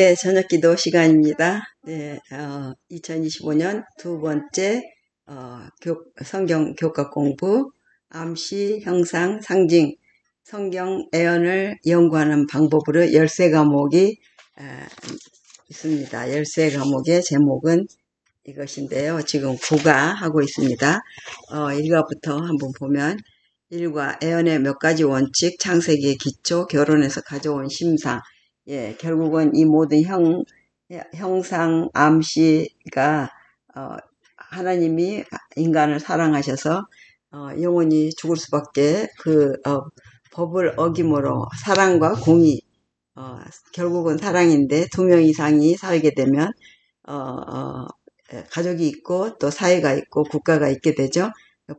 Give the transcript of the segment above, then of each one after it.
네, 저녁 기도 시간입니다. 네, 어, 2025년 두 번째 어, 교, 성경 교과 공부 암시, 형상, 상징, 성경 애언을 연구하는 방법으로 열세 과목이 에, 있습니다. 열세 과목의 제목은 이것인데요. 지금 구가 하고 있습니다. 어, 1과부터 한번 보면 1과 애언의 몇 가지 원칙, 창세기의 기초, 결혼에서 가져온 심상, 예, 결국은 이 모든 형, 형상, 암시가, 어, 하나님이 인간을 사랑하셔서, 어, 영원히 죽을 수밖에 그, 어, 법을 어김으로 사랑과 공의, 어, 결국은 사랑인데 두 명 이상이 살게 되면, 어, 어, 예, 가족이 있고 또 사회가 있고 국가가 있게 되죠.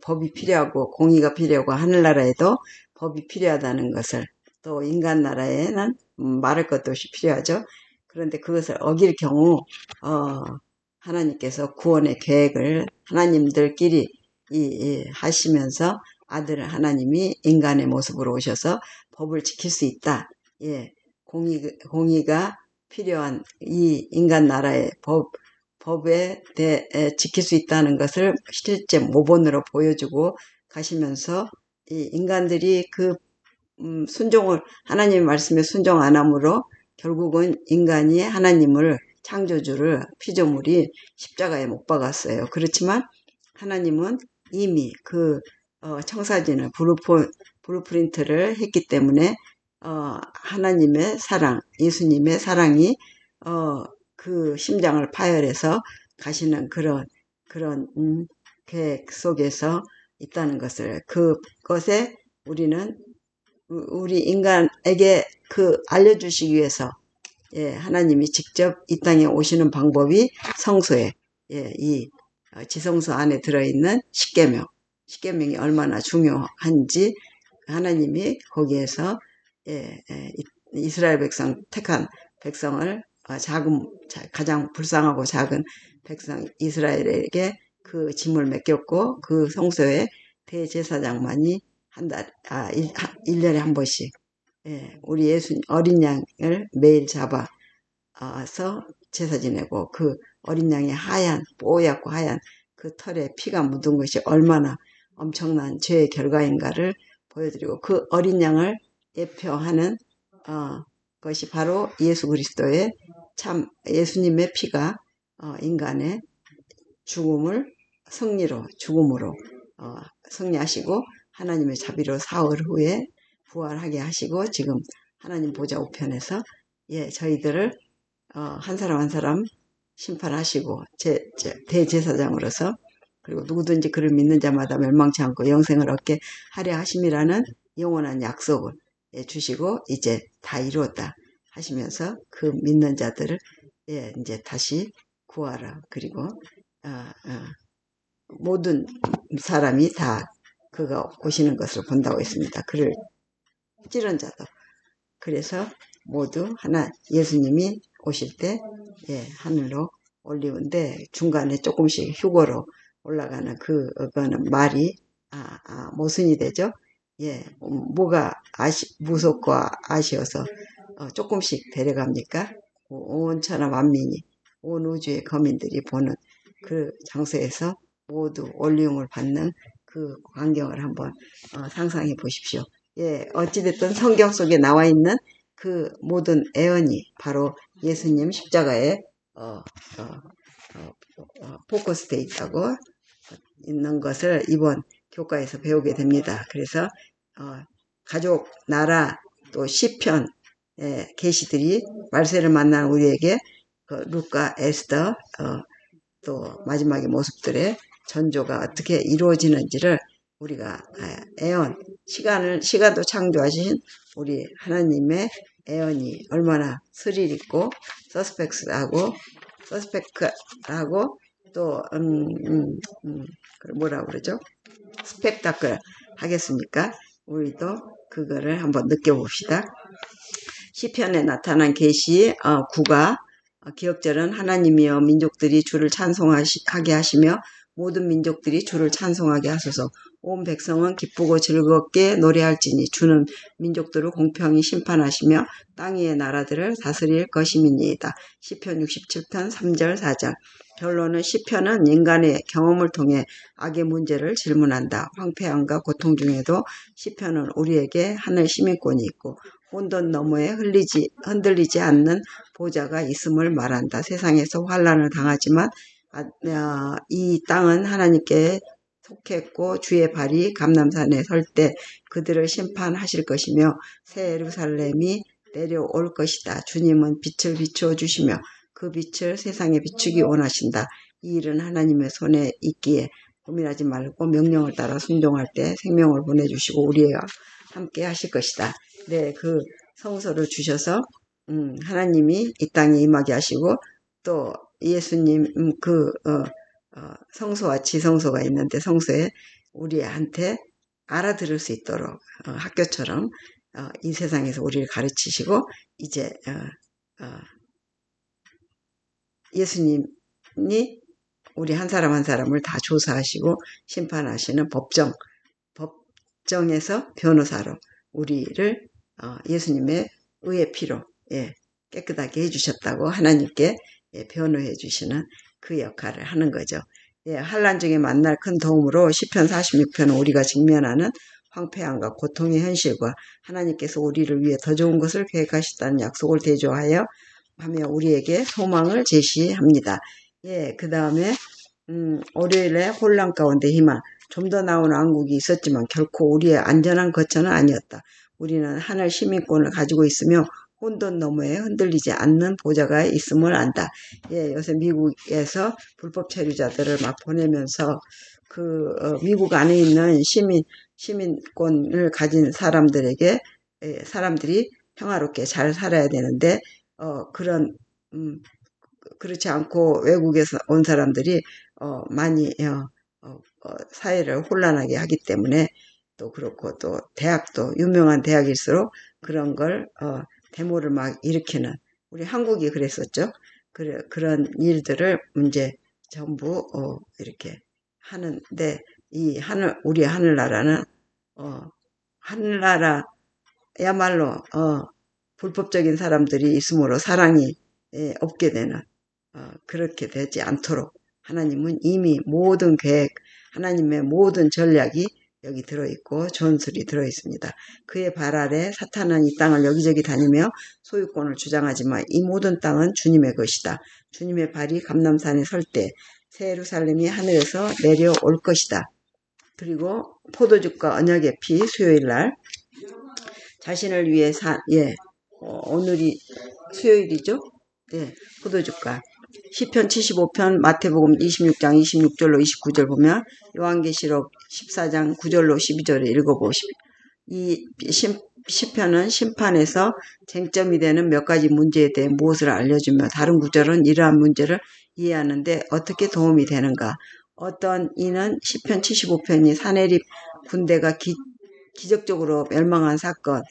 법이 필요하고 공의가 필요하고 하늘나라에도 법이 필요하다는 것을 또 인간 나라에는 음, 말할 것도 없이 필요하죠. 그런데 그것을 어길 경우 어, 하나님께서 구원의 계획을 하나님들끼리 이, 이, 하시면서 아들 하나님이 인간의 모습으로 오셔서 법을 지킬 수 있다. 예, 공의 공의가 필요한 이 인간 나라의 법 법에 대해 지킬 수 있다는 것을 실제 모본으로 보여주고 가시면서 이 인간들이 그 음, 순종을 하나님의 말씀에 순종 안 함으로 결국은 인간이 하나님을 창조주를 피조물이 십자가에 못 박았어요. 그렇지만 하나님은 이미 그 어, 청사진을 브루프, 브루프린트를 했기 때문에 어, 하나님의 사랑, 예수님의 사랑이 어, 그 심장을 파열해서 가시는 그런 그런 음, 계획 속에서 있다는 것을 그것에 우리는 우리 인간에게 그 알려주시기 위해서 예, 하나님이 직접 이 땅에 오시는 방법이 성소에 예, 이 지성소 안에 들어있는 십계명. 십계명이 얼마나 중요한지 하나님이 거기에서 예, 예, 이스라엘 백성 택한 백성을 어, 작은 가장 불쌍하고 작은 백성 이스라엘에게 그 짐을 맡겼고 그 성소에 대제사장만이 한 달, 아, 일, 일 년에 한 번씩, 예, 우리 예수 어린 양을 매일 잡아서 제사 지내고 그 어린 양의 하얀, 뽀얗고 하얀 그 털에 피가 묻은 것이 얼마나 엄청난 죄의 결과인가를 보여드리고 그 어린 양을 예표하는 어, 것이 바로 예수 그리스도의 참 예수님의 피가 어, 인간의 죽음을 승리로 죽음으로 어, 승리하시고 하나님의 자비로 사흘 후에 부활하게 하시고 지금 하나님 보좌 우편에서 예 저희들을 어, 한 사람 한 사람 심판하시고 제, 제 대제사장으로서 그리고 누구든지 그를 믿는 자마다 멸망치 않고 영생을 얻게 하려 하심이라는 영원한 약속을 예, 주시고 이제 다 이루었다 하시면서 그 믿는 자들을 예, 이제 다시 구하라. 그리고 어, 어, 모든 사람이 다 그가 오시는 것을 본다고 했습니다. 그를 찌른 자도. 그래서 모두 하나 예수님이 오실 때 예, 하늘로 올리는데 중간에 조금씩 휴거로 올라가는 그, 그거는 말이 아, 아, 모순이 되죠. 예, 뭐가 아시, 무섭고 아쉬워서 어, 조금씩 데려갑니까? 온 천하 만민이 온 우주의 거민들이 보는 그 장소에서 모두 올리움을 받는 그 광경을 한번 어, 상상해 보십시오. 예, 어찌됐든 성경 속에 나와 있는 그 모든 애언이 바로 예수님 십자가에 어, 어, 어, 어 포커스돼 있다고 있는 것을 이번 교과에서 배우게 됩니다. 그래서 어, 가족, 나라, 또 시편 예, 계시들이 말세를 만난 우리에게 그 루카, 에스더, 어, 또 마지막의 모습들의 전조가 어떻게 이루어지는지를 우리가 아, 애언 시간을 시간도 창조하신 우리 하나님의 애언이 얼마나 스릴 있고 서스펙스하고 서스펙하고 또 음, 음, 음, 뭐라 그러죠? 스펙타클 하겠습니까? 우리도 그거를 한번 느껴봅시다. 시편에 나타난 계시 어, 구가 어, 기억절은 하나님이여 민족들이 주를 찬송하게 하시며 모든 민족들이 주를 찬송하게 하소서 온 백성은 기쁘고 즐겁게 노래할지니 주는 민족들을 공평히 심판하시며 땅 위의 나라들을 다스릴 것임이니이다. 시편 67편 3절 4절 결론은 시편은 인간의 경험을 통해 악의 문제를 질문한다. 황폐함과 고통 중에도 시편은 우리에게 하늘 시민권이 있고 혼돈 너머에 흘리지, 흔들리지 않는 보좌가 있음을 말한다. 세상에서 환란을 당하지만 이 땅은 하나님께 속했고 주의 발이 감남산에 설 때 그들을 심판하실 것이며 새 예루살렘이 내려올 것이다. 주님은 빛을 비추어 주시며 그 빛을 세상에 비추기 원하신다. 이 일은 하나님의 손에 있기에 고민하지 말고 명령을 따라 순종할 때 생명을 보내주시고 우리와 함께 하실 것이다. 네, 그 성소를 주셔서 음, 하나님이 이 땅에 임하게 하시고 또 예수님 음, 그 어, 어, 성소와 지성소가 있는데 성소에 우리한테 알아들을 수 있도록 어, 학교처럼 어, 이 세상에서 우리를 가르치시고 이제 어, 어, 예수님이 우리 한 사람 한 사람을 다 조사하시고 심판하시는 법정 법정에서 변호사로 우리를 어, 예수님의 의의 피로 예, 깨끗하게 해주셨다고 하나님께 예, 변호해 주시는 그 역할을 하는 거죠. 예, 한란 중에 만날 큰 도움으로 시편 46편은 우리가 직면하는 황폐함과 고통의 현실과 하나님께서 우리를 위해 더 좋은 것을 계획하셨다는 약속을 대조하여 하며 우리에게 소망을 제시합니다. 예, 그 다음에 음, 월요일에 혼란 가운데 희망 좀 더 나은 왕국이 있었지만 결코 우리의 안전한 거처는 아니었다. 우리는 하늘 시민권을 가지고 있으며 혼돈 너머에 흔들리지 않는 보좌가 있음을 안다. 예, 요새 미국에서 불법 체류자들을 막 보내면서 그 어, 미국 안에 있는 시민 시민권을 가진 사람들에게 예, 사람들이 평화롭게 잘 살아야 되는데 어, 그런 음, 그렇지 않고 외국에서 온 사람들이 어, 많이 어, 어, 어 사회를 혼란하게 하기 때문에 또 그렇고 또 대학도 유명한 대학일수록 그런 걸 어, 데모를 막 일으키는 우리 한국이 그랬었죠. 그래, 그런 일들을 이제 전부 어, 이렇게 하는데 이 하늘 우리 하늘나라는 어, 하늘나라야말로 어, 불법적인 사람들이 있으므로 사랑이 예, 없게 되는 어, 그렇게 되지 않도록 하나님은 이미 모든 계획 하나님의 모든 전략이 여기 들어있고 전술이 들어있습니다. 그의 발 아래 사탄은 이 땅을 여기저기 다니며 소유권을 주장하지만 이 모든 땅은 주님의 것이다. 주님의 발이 감남산에 설때새 예루살렘이 하늘에서 내려올 것이다. 그리고 포도죽과 언약의 피 수요일 날 자신을 위해 사, 예, 어, 오늘이 수요일이죠? 예, 포도죽과 시편 75편 마태복음 26장 26절로 29절 보면 요한계시록 14장 9절로 12절을 읽어보십시오. 이 시편은 심판에서 쟁점이 되는 몇 가지 문제에 대해 무엇을 알려주며 다른 구절은 이러한 문제를 이해하는데 어떻게 도움이 되는가. 어떤 이는 시편 75편이 사내립 군대가 기, 기적적으로 멸망한 사건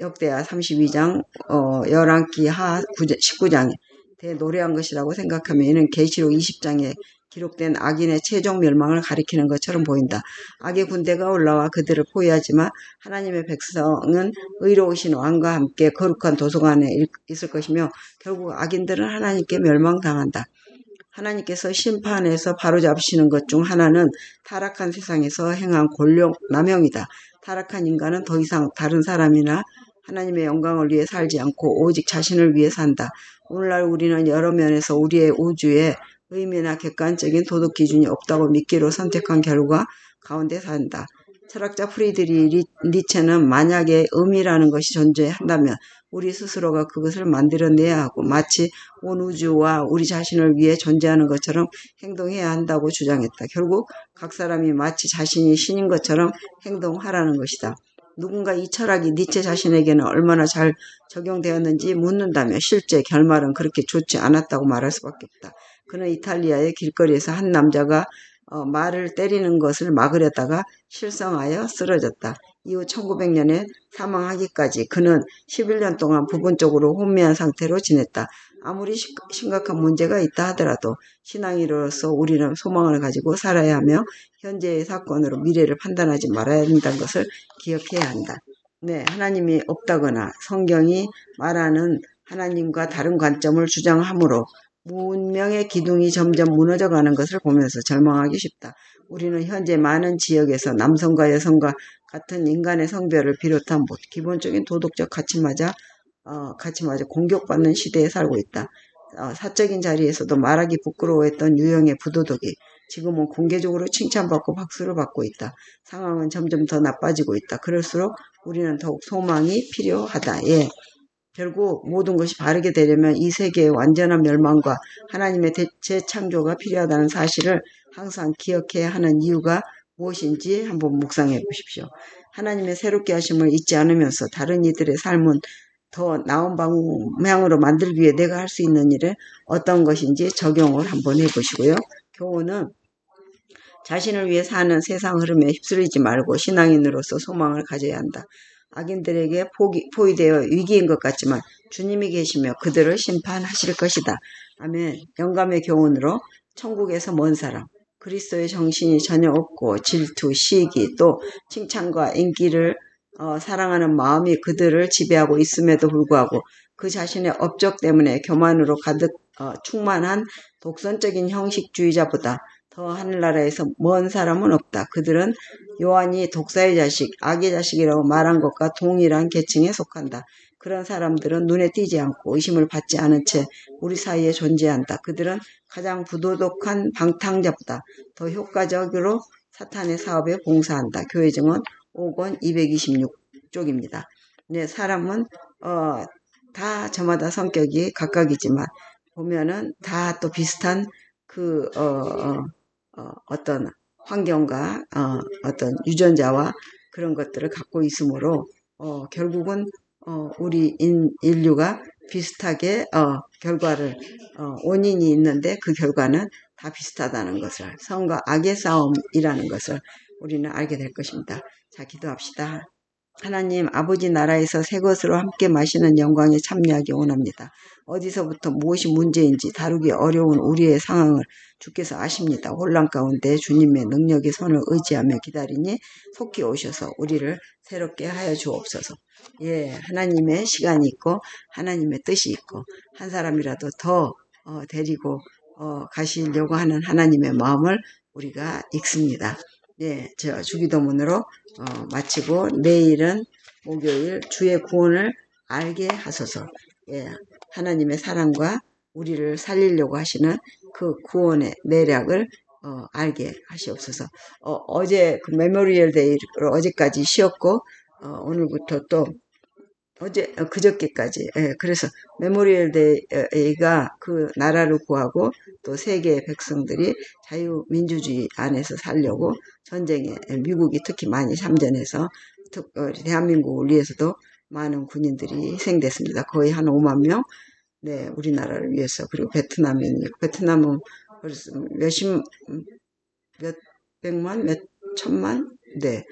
역대하 32장 어, 11기 하 19장에 대 노래한 것이라고 생각하면 이는 계시록 20장에 기록된 악인의 최종 멸망을 가리키는 것처럼 보인다. 악의 군대가 올라와 그들을 포위하지만 하나님의 백성은 의로우신 왕과 함께 거룩한 도서관에 있을 것이며 결국 악인들은 하나님께 멸망당한다. 하나님께서 심판에서 바로잡으시는 것 중 하나는 타락한 세상에서 행한 권력 남용이다. 타락한 인간은 더 이상 다른 사람이나 하나님의 영광을 위해 살지 않고 오직 자신을 위해 산다. 오늘날 우리는 여러 면에서 우리의 우주에 의미나 객관적인 도덕 기준이 없다고 믿기로 선택한 결과 가운데 산다. 철학자 프리드리 니체는 만약에 의미라는 것이 존재한다면 우리 스스로가 그것을 만들어내야 하고 마치 온 우주와 우리 자신을 위해 존재하는 것처럼 행동해야 한다고 주장했다. 결국 각 사람이 마치 자신이 신인 것처럼 행동하라는 것이다. 누군가 이 철학이 니체 자신에게는 얼마나 잘 적용되었는지 묻는다면 실제 결말은 그렇게 좋지 않았다고 말할 수밖에 없다. 그는 이탈리아의 길거리에서 한 남자가 어, 말을 때리는 것을 막으려다가 실성하여 쓰러졌다. 이후 1900년에 사망하기까지 그는 11년 동안 부분적으로 혼미한 상태로 지냈다. 아무리 시- 심각한 문제가 있다 하더라도 신앙인으로서 우리는 소망을 가지고 살아야 하며 현재의 사건으로 미래를 판단하지 말아야 한다는 것을 기억해야 한다. 네, 하나님이 없다거나 성경이 말하는 하나님과 다른 관점을 주장하므로 문명의 기둥이 점점 무너져가는 것을 보면서 절망하기 쉽다. 우리는 현재 많은 지역에서 남성과 여성과 같은 인간의 성별을 비롯한 뭐 기본적인 도덕적 가치마저 어, 가치마저 공격받는 시대에 살고 있다. 어, 사적인 자리에서도 말하기 부끄러워했던 유형의 부도덕이 지금은 공개적으로 칭찬받고 박수를 받고 있다. 상황은 점점 더 나빠지고 있다. 그럴수록 우리는 더욱 소망이 필요하다. 예. 결국 모든 것이 바르게 되려면 이 세계의 완전한 멸망과 하나님의 대- 재창조가 필요하다는 사실을 항상 기억해야 하는 이유가 무엇인지 한번 묵상해 보십시오. 하나님의 새롭게 하심을 잊지 않으면서 다른 이들의 삶은 더 나은 방향으로 만들기 위해 내가 할 수 있는 일은 어떤 것인지 적용을 한번 해보시고요. 교훈은 자신을 위해 사는 세상 흐름에 휩쓸리지 말고 신앙인으로서 소망을 가져야 한다. 악인들에게 포기, 포위되어 위기인 것 같지만 주님이 계시며 그들을 심판하실 것이다. 아멘. 영감의 교훈으로 천국에서 먼 사람, 그리스도의 정신이 전혀 없고 질투, 시기, 또 칭찬과 인기를 어, 사랑하는 마음이 그들을 지배하고 있음에도 불구하고 그 자신의 업적 때문에 교만으로 가득 어, 충만한 독선적인 형식주의자보다 더 하늘나라에서 먼 사람은 없다. 그들은 요한이 독사의 자식, 악의 자식이라고 말한 것과 동일한 계층에 속한다. 그런 사람들은 눈에 띄지 않고 의심을 받지 않은 채 우리 사이에 존재한다. 그들은 가장 부도덕한 방탕자보다 더 효과적으로 사탄의 사업에 봉사한다. 교회 증언 5권 226쪽입니다. 네, 사람은 어, 다 저마다 성격이 각각이지만 보면은 다 또 비슷한 그 어, 어, 어, 어떤 환경과 어, 어떤 유전자와 그런 것들을 갖고 있으므로 어, 결국은 어, 우리 인, 인류가 비슷하게 어, 결과를 어, 원인이 있는데 그 결과는 다 비슷하다는 것을 성과 악의 싸움이라는 것을 우리는 알게 될 것입니다. 자 기도합시다. 하나님 아버지 나라에서 새 것으로 함께 마시는 영광에 참여하기 원합니다. 어디서부터 무엇이 문제인지 다루기 어려운 우리의 상황을 주께서 아십니다. 혼란 가운데 주님의 능력의 손을 의지하며 기다리니 속히 오셔서 우리를 새롭게 하여 주옵소서. 예, 하나님의 시간이 있고 하나님의 뜻이 있고 한 사람이라도 더 어, 데리고 어, 가시려고 하는 하나님의 마음을 우리가 읽습니다. 예, 저 주기도문으로 어, 마치고 내일은 목요일 주의 구원을 알게 하소서. 예, 하나님의 사랑과 우리를 살리려고 하시는 그 구원의 내략을 어, 알게 하시옵소서. 어, 제 그 메모리얼 데이로 어제까지 쉬었고 어, 오늘부터 또 어제 어, 그저께까지 예, 그래서 메모리얼 데이가 그 나라를 구하고 또 세계의 백성들이 자유민주주의 안에서 살려고 전쟁에 예, 미국이 특히 많이 참전해서 특, 어, 대한민국을 위해서도 많은 군인들이 희생됐습니다. 거의 한 5만 명. 네, 우리나라를 위해서 그리고 베트남이 베트남은 몇십 몇 백만 몇 천만 네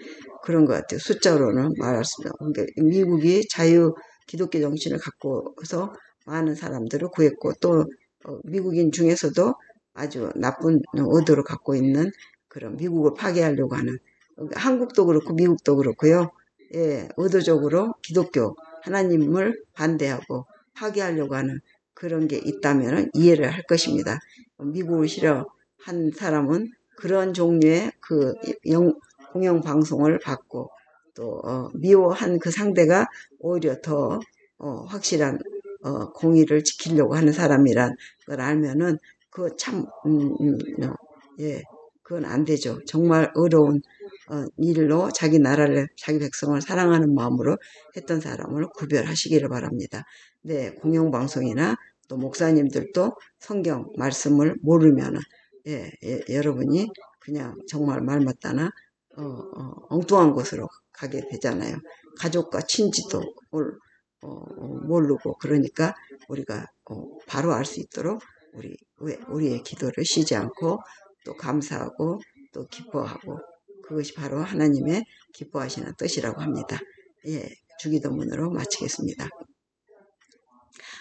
그런 것 같아요. 숫자로는 말할 수 없는데 미국이 자유 기독교 정신을 갖고서 많은 사람들을 구했고 또 어, 미국인 중에서도 아주 나쁜 의도를 갖고 있는 그런 미국을 파괴하려고 하는 한국도 그렇고 미국도 그렇고요. 예, 의도적으로 기독교 하나님을 반대하고 파괴하려고 하는 그런 게 있다면 이해를 할 것입니다. 미국을 싫어한 사람은 그런 종류의 그 영, 공영 방송을 받고 또 어, 미워한 그 상대가 오히려 더 어, 확실한 어, 공의를 지키려고 하는 사람이란 걸 알면은 그참 음, 음, 어, 예, 그건 안 되죠. 정말 어려운 어, 일로 자기 나라를 자기 백성을 사랑하는 마음으로 했던 사람을 구별하시기를 바랍니다. 네, 공영방송이나 또 목사님들도 성경 말씀을 모르면은 예, 예, 여러분이 그냥 정말 말 맞다나 어, 어, 엉뚱한 곳으로 가게 되잖아요. 가족과 친지도 몰, 어, 어, 모르고 그러니까 우리가 어, 바로 알 수 있도록 우리 왜 우리의 기도를 쉬지 않고 또 감사하고 또 기뻐하고 그것이 바로 하나님의 기뻐하시는 뜻이라고 합니다. 예, 주기도문으로 마치겠습니다.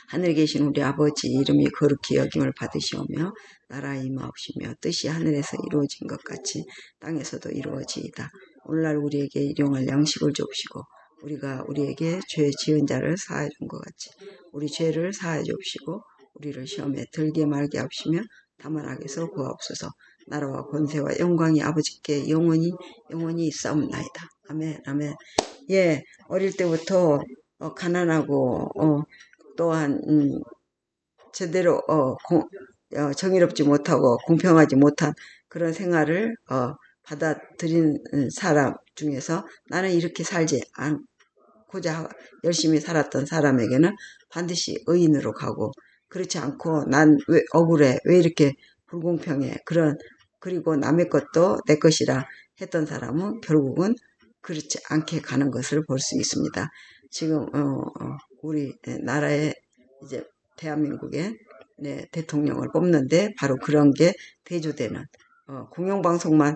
하늘에 계신 우리 아버지 이름이 거룩히 여김을 받으시오며 나라 임하옵시며 뜻이 하늘에서 이루어진 것 같이 땅에서도 이루어지이다. 오늘날 우리에게 일용할 양식을 주옵시고 우리가 우리에게 죄 지은 자를 사하여 준 것 같이 우리 죄를 사하여 주옵시고 우리를 시험에 들게 말게 하옵시며 다만 악에서 구하옵소서 나라와 권세와 영광이 아버지께 영원히 영원히 있사옵나이다. 아멘 아멘 예 어릴 때부터 어, 가난하고 어, 또한 음, 제대로 어, 공, 어, 정의롭지 못하고 공평하지 못한 그런 생활을 어, 받아들인 사람 중에서 나는 이렇게 살지 않고자 열심히 살았던 사람에게는 반드시 의인으로 가고 그렇지 않고 난 왜 억울해 왜 이렇게 불공평해 그런 그리고 남의 것도 내 것이라 했던 사람은 결국은 그렇지 않게 가는 것을 볼 수 있습니다. 지금 어, 어, 우리 나라의 이제 대한민국의 네, 대통령을 뽑는데 바로 그런 게 대조되는 어, 공영방송만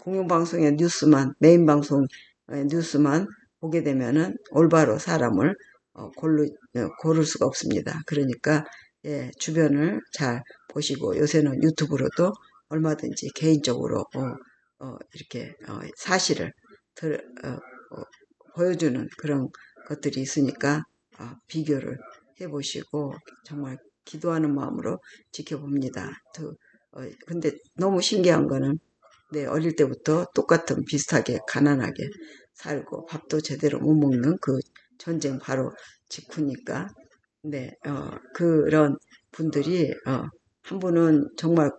공영방송의 뉴스만 메인 방송 뉴스만 보게 되면은 올바로 사람을 어, 고르, 어, 고를 수가 없습니다. 그러니까 예, 주변을 잘 보시고 요새는 유튜브로도 얼마든지 개인적으로 어, 어, 이렇게 어, 사실을 들, 어, 어, 보여주는 그런 것들이 있으니까 아, 비교를 해보시고 정말 기도하는 마음으로 지켜봅니다. 또, 어, 근데 너무 신기한 거는 네, 어릴 때부터 똑같은 비슷하게 가난하게 살고 밥도 제대로 못 먹는 그 전쟁 바로 직후니까 네, 어, 그런 분들이 어, 한 분은 정말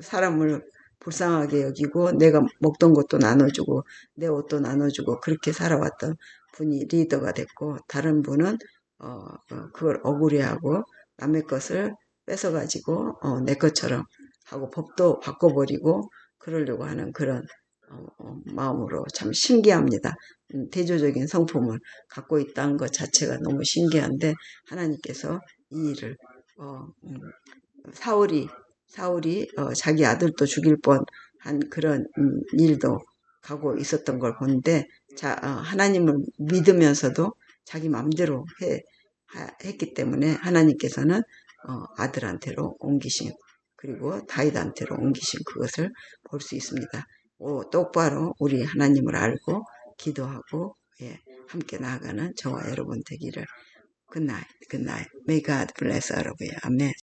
사람을 불쌍하게 여기고 내가 먹던 것도 나눠주고 내 옷도 나눠주고 그렇게 살아왔던 분이 리더가 됐고 다른 분은 어, 어, 그걸 억울해하고 남의 것을 뺏어가지고 어, 내 것처럼 하고 법도 바꿔버리고 그러려고 하는 그런 어, 어, 마음으로 참 신기합니다. 음, 대조적인 성품을 갖고 있다는 것 자체가 너무 신기한데 하나님께서 이 일을 어, 음, 사울이 사울이 어, 자기 아들도 죽일 뻔한 그런 음, 일도 가고 있었던 걸 보는데 자 어, 하나님을 믿으면서도 자기 마음대로 해, 하, 했기 때문에 하나님께서는 어, 아들한테로 옮기신 그리고 다윗한테로 옮기신 그것을 볼 수 있습니다. 오, 똑바로 우리 하나님을 알고 기도하고 예, 함께 나아가는 저와 여러분 되기를 good night. May God bless all of you. 아멘.